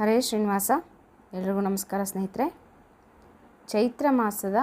ಹರೇ ಶ್ರೀನಿವಾಸ, ಎಲ್ರಿಗೂ ನಮಸ್ಕಾರ ಸ್ನೇಹಿತರೆ. ಚೈತ್ರ ಮಾಸದ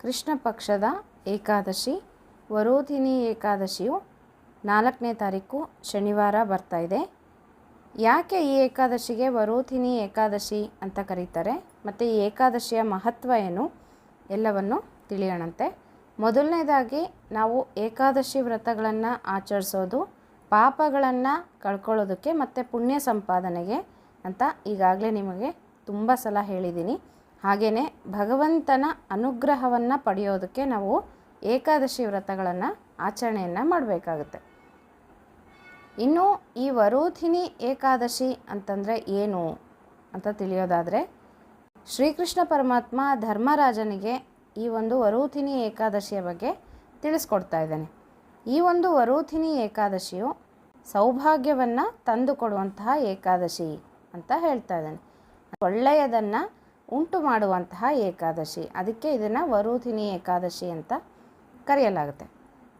ಕೃಷ್ಣ ಪಕ್ಷದ ಏಕಾದಶಿ, ವರೋಧಿನಿ ಏಕಾದಶಿಯು ನಾಲ್ಕನೇ ತಾರೀಕು ಶನಿವಾರ ಬರ್ತಾ ಇದೆ. ಯಾಕೆ ಈ ಏಕಾದಶಿಗೆ ವರೋಧಿನಿ ಏಕಾದಶಿ ಅಂತ ಕರೀತಾರೆ? ಮತ್ತು ಈ ಏಕಾದಶಿಯ ಮಹತ್ವ ಏನು? ಎಲ್ಲವನ್ನು ತಿಳಿಯೋಣಂತೆ. ಮೊದಲನೇದಾಗಿ ನಾವು ಏಕಾದಶಿ ವ್ರತಗಳನ್ನು ಆಚರಿಸೋದು, ಪಾಪಗಳನ್ನು ಕಳ್ಕೊಳ್ಳೋದಕ್ಕೆ ಮತ್ತು ಪುಣ್ಯ ಸಂಪಾದನೆಗೆ ಅಂತ ಈಗಾಗಲೇ ನಿಮಗೆ ತುಂಬ ಸಲ ಹೇಳಿದ್ದೀನಿ. ಹಾಗೆಯೇ ಭಗವಂತನ ಅನುಗ್ರಹವನ್ನು ಪಡೆಯೋದಕ್ಕೆ ನಾವು ಏಕಾದಶಿ ವ್ರತಗಳನ್ನು ಆಚರಣೆಯನ್ನು ಮಾಡಬೇಕಾಗುತ್ತೆ. ಇನ್ನು ಈ ವರೋಧಿನಿ ಏಕಾದಶಿ ಅಂತಂದರೆ ಏನು ಅಂತ ತಿಳಿಯೋದಾದರೆ ಶ್ರೀಕೃಷ್ಣ ಪರಮಾತ್ಮ ಧರ್ಮರಾಜನಿಗೆ ಈ ಒಂದು ವರೋಧಿನಿ ಏಕಾದಶಿಯ ಬಗ್ಗೆ ತಿಳಿಸ್ಕೊಡ್ತಾ ಇದ್ದಾನೆ. ಈ ಒಂದು ವರೋಧಿನಿ ಏಕಾದಶಿಯು ಸೌಭಾಗ್ಯವನ್ನು ತಂದುಕೊಡುವಂತಹ ಏಕಾದಶಿ. ಅಂತ ಹೇಳ್ತಾ ಇದ್ದಾನೆ. ಒಳ್ಳೆಯದನ್ನು ಉಂಟು ಮಾಡುವಂತಹ ಏಕಾದಶಿ. ಅದಕ್ಕೆ ಇದನ್ನು ವರೂಧಿನಿ ಏಕಾದಶಿ ಅಂತ ಕರೆಯಲಾಗುತ್ತೆ.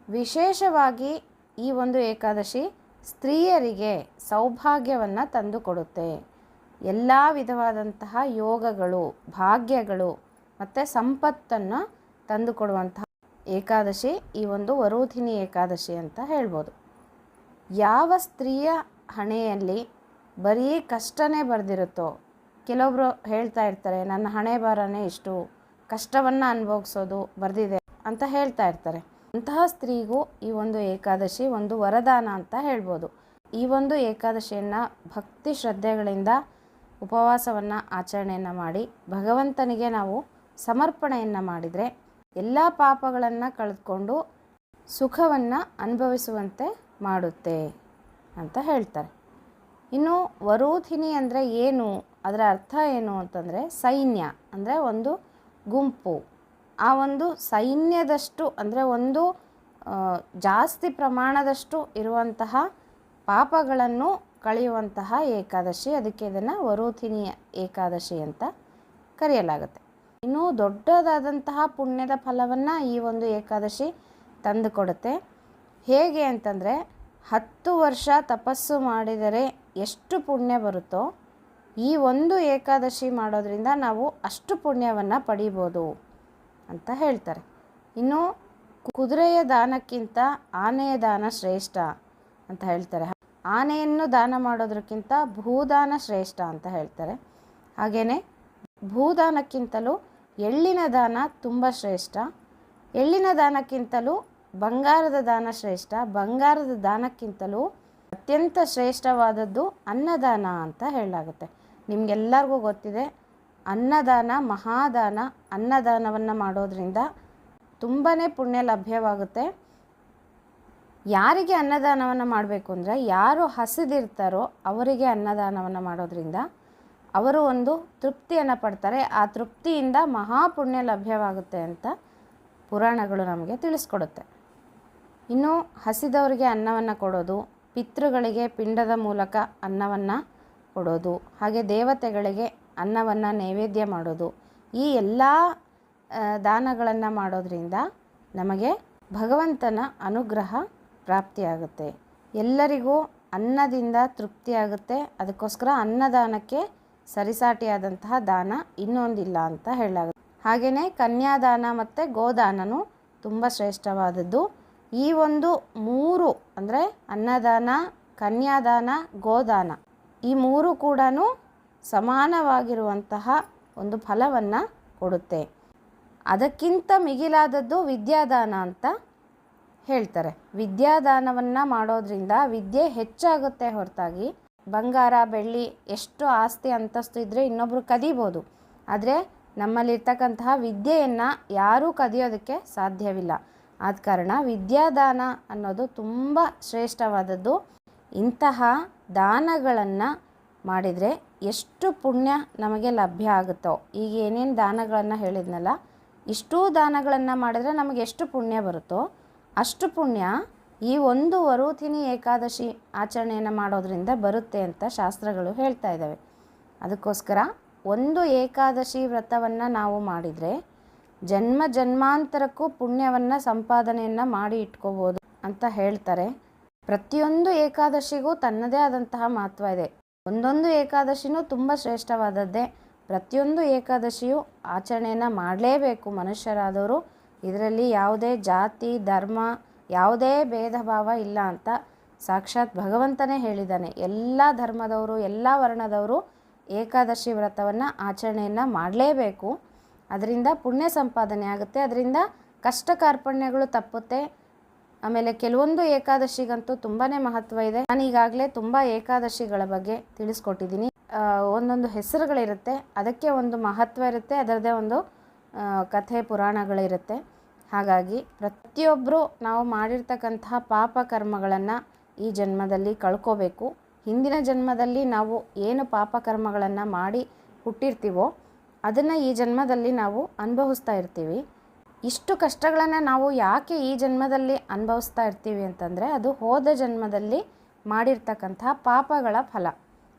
ವಿಶೇಷವಾಗಿ ಈ ಒಂದು ಏಕಾದಶಿ ಸ್ತ್ರೀಯರಿಗೆ ಸೌಭಾಗ್ಯವನ್ನು ತಂದುಕೊಡುತ್ತೆ. ಎಲ್ಲ ವಿಧವಾದಂತಹ ಯೋಗಗಳು, ಭಾಗ್ಯಗಳು ಮತ್ತು ಸಂಪತ್ತನ್ನು ತಂದುಕೊಡುವಂತಹ ಏಕಾದಶಿ ಈ ಒಂದು ವರೋಧಿನಿ ಏಕಾದಶಿ ಅಂತ ಹೇಳ್ಬೋದು. ಯಾವ ಸ್ತ್ರೀಯ ಹಣೆಯಲ್ಲಿ ಬರೀ ಕಷ್ಟನೇ ಬರೆದಿರುತ್ತೋ? ಕೆಲವೊಬ್ಬರು ಹೇಳ್ತಾ ಇರ್ತಾರೆ, ನನ್ನ ಹಣೆ ಬಾರನೇ ಇಷ್ಟು, ಕಷ್ಟವನ್ನು ಅನುಭವಿಸೋದು ಬರೆದಿದೆ ಅಂತ ಹೇಳ್ತಾ ಇರ್ತಾರೆ. ಅಂತಹ ಸ್ತ್ರೀಗೂ ಈ ಒಂದು ಏಕಾದಶಿ ಒಂದು ವರದಾನ ಅಂತ ಹೇಳ್ಬೋದು. ಈ ಒಂದು ಏಕಾದಶಿಯನ್ನು ಭಕ್ತಿ ಶ್ರದ್ಧೆಗಳಿಂದ ಉಪವಾಸವನ್ನು ಆಚರಣೆಯನ್ನು ಮಾಡಿ, ಭಗವಂತನಿಗೆ ನಾವು ಸಮರ್ಪಣೆಯನ್ನು ಮಾಡಿದರೆ ಎಲ್ಲ ಪಾಪಗಳನ್ನು ಕಳೆದುಕೊಂಡು ಸುಖವನ್ನು ಅನುಭವಿಸುವಂತೆ ಮಾಡುತ್ತೆ ಅಂತ ಹೇಳ್ತಾರೆ. ಇನ್ನು ವರೂಥಿನಿ ಅಂದರೆ ಏನು? ಅದರ ಅರ್ಥ ಏನು ಅಂತಂದರೆ ಸೈನ್ಯ ಅಂದರೆ ಒಂದು ಗುಂಪು. ಆ ಒಂದು ಸೈನ್ಯದಷ್ಟು ಅಂದರೆ ಒಂದು ಜಾಸ್ತಿ ಪ್ರಮಾಣದಷ್ಟು ಇರುವಂತಹ ಪಾಪಗಳನ್ನು ಕಳೆಯುವಂತಹ ಏಕಾದಶಿ. ಅದಕ್ಕೆ ಇದನ್ನು ವರೂಥಿನಿಯ ಏಕಾದಶಿ ಅಂತ ಕರೆಯಲಾಗುತ್ತೆ. ಇನ್ನು ದೊಡ್ಡದಾದಂತಹ ಪುಣ್ಯದ ಫಲವನ್ನು ಈ ಒಂದು ಏಕಾದಶಿ ತಂದುಕೊಡುತ್ತೆ. ಹೇಗೆ ಅಂತಂದರೆ ಹತ್ತು ವರ್ಷ ತಪಸ್ಸು ಮಾಡಿದರೆ ಎಷ್ಟು ಪುಣ್ಯ ಬರುತ್ತೋ ಈ ಒಂದು ಏಕಾದಶಿ ಮಾಡೋದ್ರಿಂದ ನಾವು ಅಷ್ಟು ಪುಣ್ಯವನ್ನು ಪಡಿಬೋದು ಅಂತ ಹೇಳ್ತಾರೆ. ಇನ್ನು ಕುದುರೆಯ ದಾನಕ್ಕಿಂತ ಆನೆಯ ದಾನ ಶ್ರೇಷ್ಠ ಅಂತ ಹೇಳ್ತಾರೆ. ಆನೆಯನ್ನು ದಾನ ಮಾಡೋದಕ್ಕಿಂತ ಭೂದಾನ ಶ್ರೇಷ್ಠ ಅಂತ ಹೇಳ್ತಾರೆ. ಹಾಗೆಯೇ ಭೂದಾನಕ್ಕಿಂತಲೂ ಎಳ್ಳಿನ ದಾನ ತುಂಬ ಶ್ರೇಷ್ಠ. ಎಳ್ಳಿನ ದಾನಕ್ಕಿಂತಲೂ ಬಂಗಾರದ ದಾನ ಶ್ರೇಷ್ಠ. ಬಂಗಾರದ ದಾನಕ್ಕಿಂತಲೂ ಅತ್ಯಂತ ಶ್ರೇಷ್ಠವಾದದ್ದು ಅನ್ನದಾನ ಅಂತ ಹೇಳಲಾಗುತ್ತೆ. ನಿಮಗೆಲ್ಲರಿಗೂ ಗೊತ್ತಿದೆ, ಅನ್ನದಾನ, ಮಹಾದಾನ, ಅನ್ನದಾನವನ್ನು ಮಾಡೋದ್ರಿಂದ ತುಂಬಾ ಪುಣ್ಯ ಲಭ್ಯವಾಗುತ್ತೆ. ಯಾರಿಗೆ ಅನ್ನದಾನವನ್ನು ಮಾಡಬೇಕು ಅಂದರೆ, ಯಾರು ಹಸಿದಿರ್ತಾರೋ ಅವರಿಗೆ ಅನ್ನದಾನವನ್ನು ಮಾಡೋದ್ರಿಂದ ಅವರು ಒಂದು ತೃಪ್ತಿಯನ್ನು ಪಡ್ತಾರೆ. ಆ ತೃಪ್ತಿಯಿಂದ ಮಹಾಪುಣ್ಯ ಲಭ್ಯವಾಗುತ್ತೆ ಅಂತ ಪುರಾಣಗಳು ನಮಗೆ ತಿಳಿಸ್ಕೊಡುತ್ತೆ. ಇನ್ನು ಹಸಿದವರಿಗೆ ಅನ್ನವನ್ನು ಕೊಡೋದು ಪಿತೃಗಳಿಗೆ ಪಿಂಡದ ಮೂಲಕ ಅನ್ನವನ್ನು ಕೊಡೋದು. ಹಾಗೆ ದೇವತೆಗಳಿಗೆ ಅನ್ನವನ್ನು ನೈವೇದ್ಯ ಮಾಡೋದು. ಈ ಎಲ್ಲ ದಾನಗಳನ್ನು ಮಾಡೋದ್ರಿಂದ ನಮಗೆ ಭಗವಂತನ ಅನುಗ್ರಹ ಪ್ರಾಪ್ತಿಯಾಗುತ್ತೆ. ಎಲ್ಲರಿಗೂ ಅನ್ನದಿಂದ ತೃಪ್ತಿಯಾಗುತ್ತೆ ಅದಕ್ಕೋಸ್ಕರ ಅನ್ನದಾನಕ್ಕೆ ಸರಿಸಾಟಿಯಾದಂತಹ ದಾನ ಇನ್ನೊಂದಿಲ್ಲ ಅಂತ ಹೇಳಲಾಗುತ್ತೆ. ಹಾಗೆಯೇ ಕನ್ಯಾದಾನ ಮತ್ತು ಗೋದಾನನು ತುಂಬ ಶ್ರೇಷ್ಠವಾದದ್ದು. ಈ ಒಂದು ಮೂರು ಅಂದರೆ ಅನ್ನದಾನ, ಕನ್ಯಾದಾನ, ಗೋದಾನ ಈ ಮೂರು ಕೂಡ ಸಮಾನವಾಗಿರುವಂತಹ ಒಂದು ಫಲವನ್ನು ಕೊಡುತ್ತೆ. ಅದಕ್ಕಿಂತ ಮಿಗಿಲಾದದ್ದು ವಿದ್ಯಾದಾನ ಅಂತ ಹೇಳ್ತಾರೆ. ವಿದ್ಯಾದಾನವನ್ನು ಮಾಡೋದ್ರಿಂದ ವಿದ್ಯೆ ಹೆಚ್ಚಾಗುತ್ತೆ ಹೊರತಾಗಿ. ಬಂಗಾರ, ಬೆಳ್ಳಿ, ಎಷ್ಟು ಆಸ್ತಿ ಅಂತಸ್ತು ಇದ್ದರೆ ಇನ್ನೊಬ್ಬರು ಕದೀಬೋದು. ಆದರೆ ನಮ್ಮಲ್ಲಿರ್ತಕ್ಕಂತಹ ವಿದ್ಯೆಯನ್ನು ಯಾರೂ ಕದಿಯೋದಕ್ಕೆ ಸಾಧ್ಯವಿಲ್ಲ. ಆದ ಕಾರಣ ವಿದ್ಯಾದಾನ ಅನ್ನೋದು ತುಂಬ ಶ್ರೇಷ್ಠವಾದದ್ದು. ಇಂತಹ ದಾನಗಳನ್ನು ಮಾಡಿದರೆ ಎಷ್ಟು ಪುಣ್ಯ ನಮಗೆ ಲಭ್ಯ ಆಗುತ್ತೋ. ಈಗ ಏನೇನು ದಾನಗಳನ್ನು ಹೇಳಿದ್ನಲ್ಲ, ಇಷ್ಟೂ ದಾನಗಳನ್ನು ಮಾಡಿದರೆ ನಮಗೆ ಎಷ್ಟು ಪುಣ್ಯ ಬರುತ್ತೋ, ಅಷ್ಟು ಪುಣ್ಯ ಈ ಒಂದು ವರೂತಿನಿ ಏಕಾದಶಿ ಆಚರಣೆಯನ್ನು ಮಾಡೋದರಿಂದ ಬರುತ್ತೆ ಅಂತ ಶಾಸ್ತ್ರಗಳು ಹೇಳ್ತಾ ಇದ್ದಾವೆ. ಅದಕ್ಕೋಸ್ಕರ ಒಂದು ಏಕಾದಶಿ ವ್ರತವನ್ನು ನಾವು ಮಾಡಿದರೆ ಜನ್ಮ ಜನ್ಮಾಂತರಕ್ಕೂ ಪುಣ್ಯವನ್ನು ಸಂಪಾದನೆಯನ್ನು ಮಾಡಿ ಇಟ್ಕೋಬೋದು ಅಂತ ಹೇಳ್ತಾರೆ. ಪ್ರತಿಯೊಂದು ಏಕಾದಶಿಗೂ ತನ್ನದೇ ಆದಂತಹ ಮಹತ್ವ ಇದೆ. ಒಂದೊಂದು ಏಕಾದಶಿನೂ ತುಂಬ ಶ್ರೇಷ್ಠವಾದದ್ದೇ. ಪ್ರತಿಯೊಂದು ಏಕಾದಶಿಯು ಆಚರಣೆಯನ್ನು ಮಾಡಲೇಬೇಕು ಮನುಷ್ಯರಾದವರು. ಇದರಲ್ಲಿ ಯಾವುದೇ ಜಾತಿ, ಧರ್ಮ, ಯಾವುದೇ ಭೇದ ಭಾವ ಇಲ್ಲ ಅಂತ ಸಾಕ್ಷಾತ್ ಭಗವಂತನೇ ಹೇಳಿದ್ದಾನೆ. ಎಲ್ಲ ಧರ್ಮದವರು, ಎಲ್ಲ ವರ್ಣದವರು ಏಕಾದಶಿ ವ್ರತವನ್ನು ಆಚರಣೆಯನ್ನು ಮಾಡಲೇಬೇಕು. ಅದರಿಂದ ಪುಣ್ಯ ಸಂಪಾದನೆ ಆಗುತ್ತೆ. ಅದರಿಂದ ಕಷ್ಟ ಕಾರ್ಪಣ್ಯಗಳು ತಪ್ಪುತ್ತೆ. ಆಮೇಲೆ ಕೆಲವೊಂದು ಏಕಾದಶಿಗಂತೂ ತುಂಬಾ ಮಹತ್ವ ಇದೆ. ನಾನು ಈಗಾಗಲೇ ತುಂಬ ಏಕಾದಶಿಗಳ ಬಗ್ಗೆ ತಿಳಿಸ್ಕೊಟ್ಟಿದ್ದೀನಿ. ಒಂದೊಂದು ಹೆಸರುಗಳಿರುತ್ತೆ. ಅದಕ್ಕೆ ಒಂದು ಮಹತ್ವ ಇರುತ್ತೆ. ಅದರದೇ ಒಂದು ಕಥೆ ಪುರಾಣಗಳಿರುತ್ತೆ. ಹಾಗಾಗಿ ಪ್ರತಿಯೊಬ್ಬರು ನಾವು ಮಾಡಿರ್ತಕ್ಕಂತಹ ಪಾಪ ಕರ್ಮಗಳನ್ನು ಈ ಜನ್ಮದಲ್ಲಿ ಕಳ್ಕೋಬೇಕು. ಹಿಂದಿನ ಜನ್ಮದಲ್ಲಿ ನಾವು ಏನು ಪಾಪ ಕರ್ಮಗಳನ್ನು ಮಾಡಿ ಹುಟ್ಟಿರ್ತೀವೋ ಅದನ್ನು ಈ ಜನ್ಮದಲ್ಲಿ ನಾವು ಅನುಭವಿಸ್ತಾ ಇರ್ತೀವಿ. ಇಷ್ಟು ಕಷ್ಟಗಳನ್ನು ನಾವು ಯಾಕೆ ಈ ಜನ್ಮದಲ್ಲಿ ಅನುಭವಿಸ್ತಾ ಇರ್ತೀವಿ ಅಂತಂದರೆ, ಅದು ಹೋದ ಜನ್ಮದಲ್ಲಿ ಮಾಡಿರ್ತಕ್ಕಂಥ ಪಾಪಗಳ ಫಲ.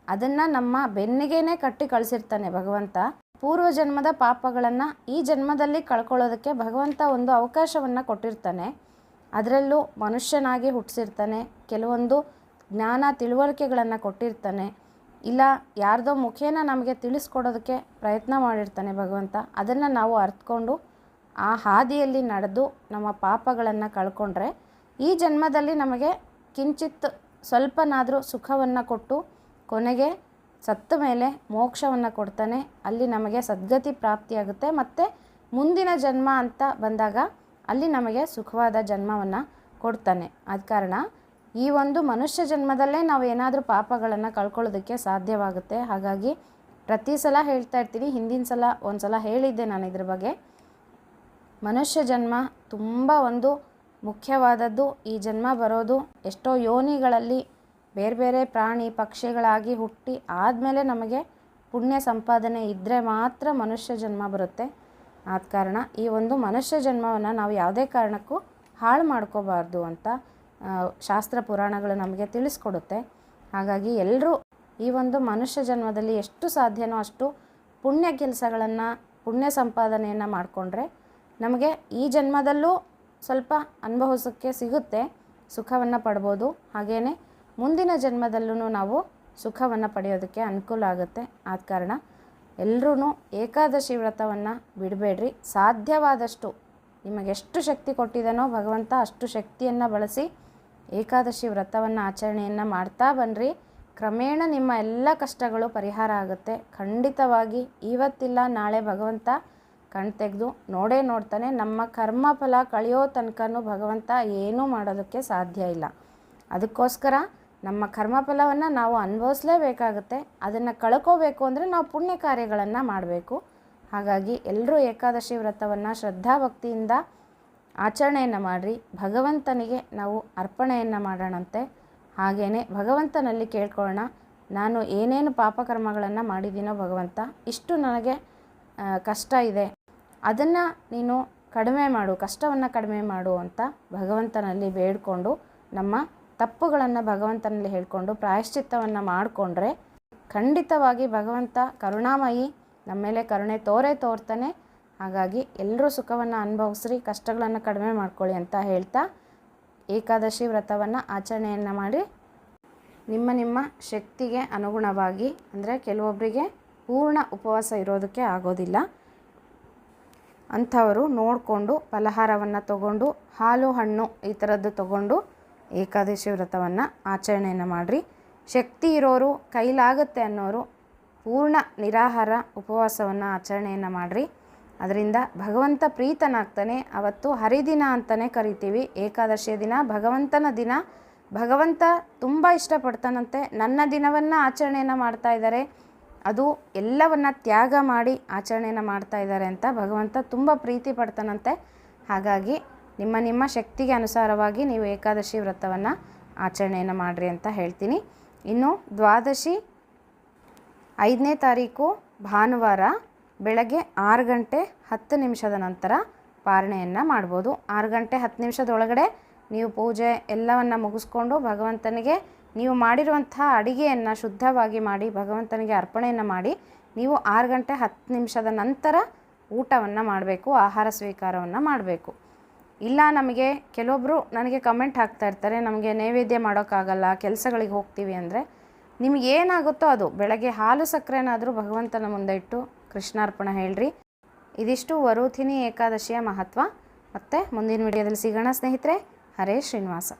ಅದನ್ನು ನಮ್ಮ ಬೆನ್ನಿಗೇನೆ ಕಟ್ಟಿ ಕಳಿಸಿರ್ತಾನೆ ಭಗವಂತ. ಪೂರ್ವ ಜನ್ಮದ ಪಾಪಗಳನ್ನು ಈ ಜನ್ಮದಲ್ಲಿ ಕಳ್ಕೊಳ್ಳೋದಕ್ಕೆ ಭಗವಂತ ಒಂದು ಅವಕಾಶವನ್ನು ಕೊಟ್ಟಿರ್ತಾನೆ. ಅದರಲ್ಲೂ ಮನುಷ್ಯನಾಗಿ ಹುಟ್ಟಿಸಿರ್ತಾನೆ ಕೆಲವೊಂದು ಜ್ಞಾನ ತಿಳುವಳಿಕೆಗಳನ್ನು ಕೊಟ್ಟಿರ್ತಾನೆ. ಇಲ್ಲ, ಯಾರ್ದೋ ಮುಖೇನ ನಮಗೆ ತಿಳಿಸ್ಕೊಡೋದಕ್ಕೆ ಪ್ರಯತ್ನ ಮಾಡಿರ್ತಾನೆ ಭಗವಂತ. ಅದನ್ನು ನಾವು ಅರ್ಥಕೊಂಡು ಆ ಹಾದಿಯಲ್ಲಿ ನಡೆದು ನಮ್ಮ ಪಾಪಗಳನ್ನು ಕಳ್ಕೊಂಡ್ರೆ ಈ ಜನ್ಮದಲ್ಲಿ ನಮಗೆ ಕಿಂಚಿತ್ ಸ್ವಲ್ಪನಾದರೂ ಸುಖವನ್ನು ಕೊಟ್ಟು ಕೊನೆಗೆ ಸತ್ತ ಮೇಲೆ ಮೋಕ್ಷವನ್ನು ಕೊಡ್ತಾನೆ. ಅಲ್ಲಿ ನಮಗೆ ಸದ್ಗತಿ ಪ್ರಾಪ್ತಿಯಾಗುತ್ತೆ. ಮತ್ತು ಮುಂದಿನ ಜನ್ಮ ಅಂತ ಬಂದಾಗ ಅಲ್ಲಿ ನಮಗೆ ಸುಖವಾದ ಜನ್ಮವನ್ನು ಕೊಡ್ತಾನೆ. ಆದ ಕಾರಣ ಈ ಒಂದು ಮನುಷ್ಯ ಜನ್ಮದಲ್ಲೇ ನಾವು ಏನಾದರೂ ಪಾಪಗಳನ್ನು ಕಳ್ಕೊಳ್ಳೋದಕ್ಕೆ ಸಾಧ್ಯವಾಗುತ್ತೆ. ಹಾಗಾಗಿ ಪ್ರತಿ ಸಲ ಹೇಳ್ತಾ ಇರ್ತೀನಿ, ಹಿಂದಿನ ಸಲ ಒಂದು ಸಲ ಹೇಳಿದ್ದೆ ನಾನು ಇದ್ರ ಬಗ್ಗೆ. ಮನುಷ್ಯ ಜನ್ಮ ತುಂಬ ಒಂದು ಮುಖ್ಯವಾದದ್ದು. ಈ ಜನ್ಮ ಬರೋದು ಎಷ್ಟೋ ಯೋನಿಗಳಲ್ಲಿ ಬೇರೆ ಬೇರೆ ಪ್ರಾಣಿ ಪಕ್ಷಿಗಳಾಗಿ ಹುಟ್ಟಿ ಆದಮೇಲೆ ನಮಗೆ ಪುಣ್ಯ ಸಂಪಾದನೆ ಇದ್ದರೆ ಮಾತ್ರ ಮನುಷ್ಯ ಜನ್ಮ ಬರುತ್ತೆ. ಆದ ಕಾರಣ ಈ ಒಂದು ಮನುಷ್ಯ ಜನ್ಮವನ್ನು ನಾವು ಯಾವುದೇ ಕಾರಣಕ್ಕೂ ಹಾಳು ಮಾಡ್ಕೋಬಾರ್ದು ಅಂತ ಶಾಸ್ತ್ರ ಪುರಾಣಗಳು ನಮಗೆ ತಿಳಿಸ್ಕೊಡುತ್ತೆ. ಹಾಗಾಗಿ ಎಲ್ಲರೂ ಈ ಒಂದು ಮನುಷ್ಯ ಜನ್ಮದಲ್ಲಿ ಎಷ್ಟು ಸಾಧ್ಯನೋ ಅಷ್ಟು ಪುಣ್ಯ ಕೆಲಸಗಳನ್ನು, ಪುಣ್ಯ ಸಂಪಾದನೆಯನ್ನು ಮಾಡಿಕೊಂಡ್ರೆ ನಮಗೆ ಈ ಜನ್ಮದಲ್ಲೂ ಸ್ವಲ್ಪ ಅನುಭವಿಸೋಕ್ಕೆ ಸಿಗುತ್ತೆ, ಸುಖವನ್ನು ಪಡ್ಬೋದು. ಹಾಗೆಯೇ ಮುಂದಿನ ಜನ್ಮದಲ್ಲೂ ನಾವು ಸುಖವನ್ನು ಪಡೆಯೋದಕ್ಕೆ ಅನುಕೂಲ ಆಗುತ್ತೆ. ಆದ ಕಾರಣ ಎಲ್ಲರೂ ಏಕಾದಶಿ ವ್ರತವನ್ನು ಬಿಡಬೇಡ್ರಿ. ಸಾಧ್ಯವಾದಷ್ಟು ನಿಮಗೆಷ್ಟು ಶಕ್ತಿ ಕೊಟ್ಟಿದ್ದಾನೋ ಭಗವಂತ ಅಷ್ಟು ಶಕ್ತಿಯನ್ನು ಬಳಸಿ ಏಕಾದಶಿ ವ್ರತವನ್ನು ಆಚರಣೆಯನ್ನು ಮಾಡ್ತಾ ಬನ್ನಿರಿ ಕ್ರಮೇಣ ನಿಮ್ಮ ಎಲ್ಲ ಕಷ್ಟಗಳು ಪರಿಹಾರ ಆಗುತ್ತೆ. ಖಂಡಿತವಾಗಿ ಇವತ್ತಿಲ್ಲ, ನಾಳೆ ಭಗವಂತ ಕಣ್ ತೆಗೆದು ನೋಡೇ ನೋಡ್ತಾನೆ. ನಮ್ಮ ಕರ್ಮಫಲ ಕಳೆಯೋ ತನಕನೂ ಭಗವಂತ ಏನೂ ಮಾಡೋದಕ್ಕೆ ಸಾಧ್ಯ ಇಲ್ಲ. ಅದಕ್ಕೋಸ್ಕರ ನಮ್ಮ ಕರ್ಮಫಲವನ್ನು ನಾವು ಅನುಭವಿಸಲೇಬೇಕಾಗುತ್ತೆ. ಅದನ್ನು ಕಳ್ಕೋಬೇಕು ಅಂದರೆ ನಾವು ಪುಣ್ಯ ಕಾರ್ಯಗಳನ್ನು ಮಾಡಬೇಕು. ಹಾಗಾಗಿ ಎಲ್ಲರೂ ಏಕಾದಶಿ ವ್ರತವನ್ನು ಶ್ರದ್ಧಾಭಕ್ತಿಯಿಂದ ಆಚರಣೆಯನ್ನು ಮಾಡಿರಿ. ಭಗವಂತನಿಗೆ ನಾವು ಅರ್ಪಣೆಯನ್ನು ಮಾಡೋಣಂತೆ. ಹಾಗೆಯೇ ಭಗವಂತನಲ್ಲಿ ಕೇಳ್ಕೊಳ್ಳೋಣ, ನಾನು ಏನೇನು ಪಾಪಕರ್ಮಗಳನ್ನು ಮಾಡಿದ್ದೀನೋ ಭಗವಂತ, ಇಷ್ಟು ನನಗೆ ಕಷ್ಟ ಇದೆ. ಅದನ್ನು ನೀನು ಕಡಿಮೆ ಮಾಡು, ಕಷ್ಟವನ್ನು ಕಡಿಮೆ ಮಾಡು ಅಂತ ಭಗವಂತನಲ್ಲಿ ಬೇಡಿಕೊಂಡು, ನಮ್ಮ ತಪ್ಪುಗಳನ್ನು ಭಗವಂತನಲ್ಲಿ ಹೇಳಿಕೊಂಡು, ಪ್ರಾಯಶ್ಚಿತ್ತವನ್ನು ಮಾಡಿಕೊಂಡ್ರೆ ಖಂಡಿತವಾಗಿ ಭಗವಂತ ಕರುಣಾಮಯಿ, ನಮ್ಮ ಮೇಲೆ ಕರುಣೆ ತೋರೆ ತೋರ್ತಾನೆ. ಹಾಗಾಗಿ ಎಲ್ಲರೂ ಸುಖವನ್ನು ಅನುಭವಿಸ್ರಿ, ಕಷ್ಟಗಳನ್ನು ಕಡಿಮೆ ಮಾಡ್ಕೊಳ್ಳಿ ಅಂತ ಹೇಳ್ತಾ ಏಕಾದಶಿ ವ್ರತವನ್ನು ಆಚರಣೆಯನ್ನು ಮಾಡಿ ನಿಮ್ಮ ನಿಮ್ಮ ಶಕ್ತಿಗೆ ಅನುಗುಣವಾಗಿ, ಅಂದರೆ ಕೆಲವೊಬ್ಬರಿಗೆ ಪೂರ್ಣ ಉಪವಾಸ ಇರೋದಕ್ಕೆ ಆಗೋದಿಲ್ಲ. ಅಂಥವರು ನೋಡಿಕೊಂಡು ಫಲಹಾರವನ್ನು ತಗೊಂಡು, ಹಾಲು, ಹಣ್ಣು ಈ ಥರದ್ದು ತಗೊಂಡು ಏಕಾದಶಿ ವ್ರತವನ್ನು ಆಚರಣೆಯನ್ನು ಮಾಡಿರಿ. ಶಕ್ತಿ ಇರೋರು, ಕೈಲಾಗುತ್ತೆ ಅನ್ನೋರು ಪೂರ್ಣ ನಿರಾಹಾರ ಉಪವಾಸವನ್ನು ಆಚರಣೆಯನ್ನು ಮಾಡಿರಿ. ಅದರಿಂದ ಭಗವಂತ ಪ್ರೀತನಾಗ್ತಾನೆ. ಅವತ್ತು ಹರಿದಿನ ಅಂತಲೇ ಕರಿತೀವಿ. ಏಕಾದಶಿಯ ದಿನ, ಭಗವಂತನ ದಿನ. ಭಗವಂತ ತುಂಬ ಇಷ್ಟಪಡ್ತಾನಂತೆ. ನನ್ನ ದಿನವನ್ನು ಆಚರಣೆಯನ್ನು ಮಾಡ್ತಾ ಇದ್ದಾರೆ. ಅದು ಎಲ್ಲವನ್ನು ತ್ಯಾಗ ಮಾಡಿ ಆಚರಣೆಯನ್ನು ಮಾಡ್ತಾ ಇದ್ದಾರೆ ಅಂತ ಭಗವಂತ ತುಂಬ ಪ್ರೀತಿ ಪಡ್ತಾನಂತೆ. ಹಾಗಾಗಿ ನಿಮ್ಮ ನಿಮ್ಮ ಶಕ್ತಿಗೆ ಅನುಸಾರವಾಗಿ ನೀವು ಏಕಾದಶಿ ವ್ರತವನ್ನು ಆಚರಣೆಯನ್ನು ಮಾಡಿರಿ ಅಂತ ಹೇಳ್ತೀನಿ. ಇನ್ನು ದ್ವಾದಶಿ ಐದನೇ ತಾರೀಕು ಭಾನುವಾರ ಬೆಳಗ್ಗೆ ಆರು ಗಂಟೆ ಹತ್ತು ನಿಮಿಷದ ನಂತರ ಪಾರಣೆಯನ್ನು ಮಾಡ್ಬೋದು. ಆರು ಗಂಟೆ ಹತ್ತು ನಿಮಿಷದೊಳಗಡೆ ನೀವು ಪೂಜೆ ಎಲ್ಲವನ್ನು ಮುಗಿಸ್ಕೊಂಡು ಭಗವಂತನಿಗೆ ನೀವು ಮಾಡಿರುವಂಥ ಅಡಿಗೆಯನ್ನು ಶುದ್ಧವಾಗಿ ಮಾಡಿ, ಭಗವಂತನಿಗೆ ಅರ್ಪಣೆಯನ್ನು ಮಾಡಿ ನೀವು ಆರು ಗಂಟೆ ಹತ್ತು ನಿಮಿಷದ ನಂತರ ಊಟವನ್ನು ಮಾಡಬೇಕು, ಆಹಾರ ಸ್ವೀಕಾರವನ್ನು ಮಾಡಬೇಕು. ಇಲ್ಲ ನಮಗೆ ಕೆಲವೊಬ್ಬರು ನನಗೆ ಕಮೆಂಟ್ ಹಾಕ್ತಾ ಇರ್ತಾರೆ, ನಮಗೆ ನೈವೇದ್ಯ ಮಾಡೋಕ್ಕಾಗಲ್ಲ, ಕೆಲಸಗಳಿಗೆ ಹೋಗ್ತೀವಿ ಅಂದರೆ ನಿಮ್ಗೆ ಏನಾಗುತ್ತೋ ಅದು. ಬೆಳಗ್ಗೆ ಹಾಲು ಸಕ್ಕರೆನಾದರೂ ಭಗವಂತನ ಮುಂದೆ ಇಟ್ಟು ಕೃಷ್ಣಾರ್ಪಣ ಹೇಳ್ರಿ. ಇದಿಷ್ಟು ವರೂಥಿನಿ ಏಕಾದಶಿಯ ಮಹತ್ವ. ಮತ್ತು ಮುಂದಿನ ವಿಡಿಯೋದಲ್ಲಿ ಸಿಗೋಣ ಸ್ನೇಹಿತರೆ. ಹರೇ ಶ್ರೀನಿವಾಸ.